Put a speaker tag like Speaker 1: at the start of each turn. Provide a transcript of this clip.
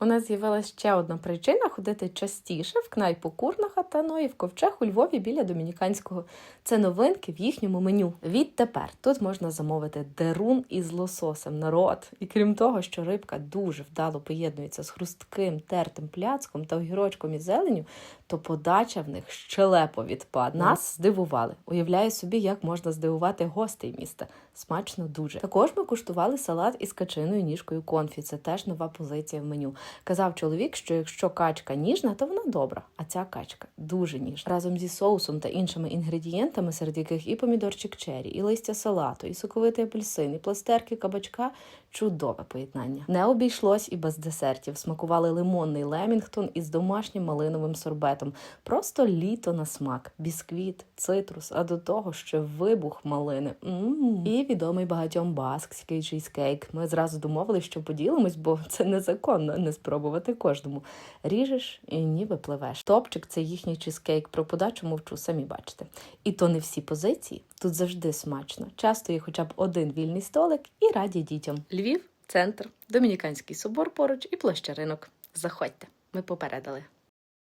Speaker 1: у нас з'явилася ще одна причина ходити частіше в кнайпу Курнаха та ну і в ковчег у Львові біля Домініканського. Це новинки в їхньому меню. Відтепер тут можна замовити дерун із лососем народ. І крім того, що рибка дуже вдало поєднується з хрустким тертим пляцком та огірочком і зеленю, то подача в них щелепо відпадна. Нас здивували. Уявляю собі, як можна здивувати гостей міста. Смачно дуже. Також ми куштували салат із качиною ніжкою конфі. Це теж нова позиція в меню. Казав чоловік, що якщо качка ніжна, то вона добра, а ця качка дуже ніжна. Разом зі соусом та іншими інгредієнтами, серед яких і помідорчик чері, і листя салату, і соковитий апельсин, і пластерки кабачка. Чудове поєднання. Не обійшлось і без десертів. Смакували лимонний лемінгтон із домашнім малиновим сорбетом. Просто літо на смак, бісквіт, цитрус, а до того ще вибух малини. м І відомий багатьом баскський чизкейк. Ми зразу домовились, що поділимось, бо це незаконно не спробувати кожному. Ріжеш і ніби пливеш. Топчик це їхній чизкейк. Про подачу мовчу, самі бачите. І то не всі позиції. Тут завжди смачно. Часто є хоча б один вільний столик і раді дітям. Львів, центр, Домініканський собор поруч і площа ринок. Заходьте, ми попередили.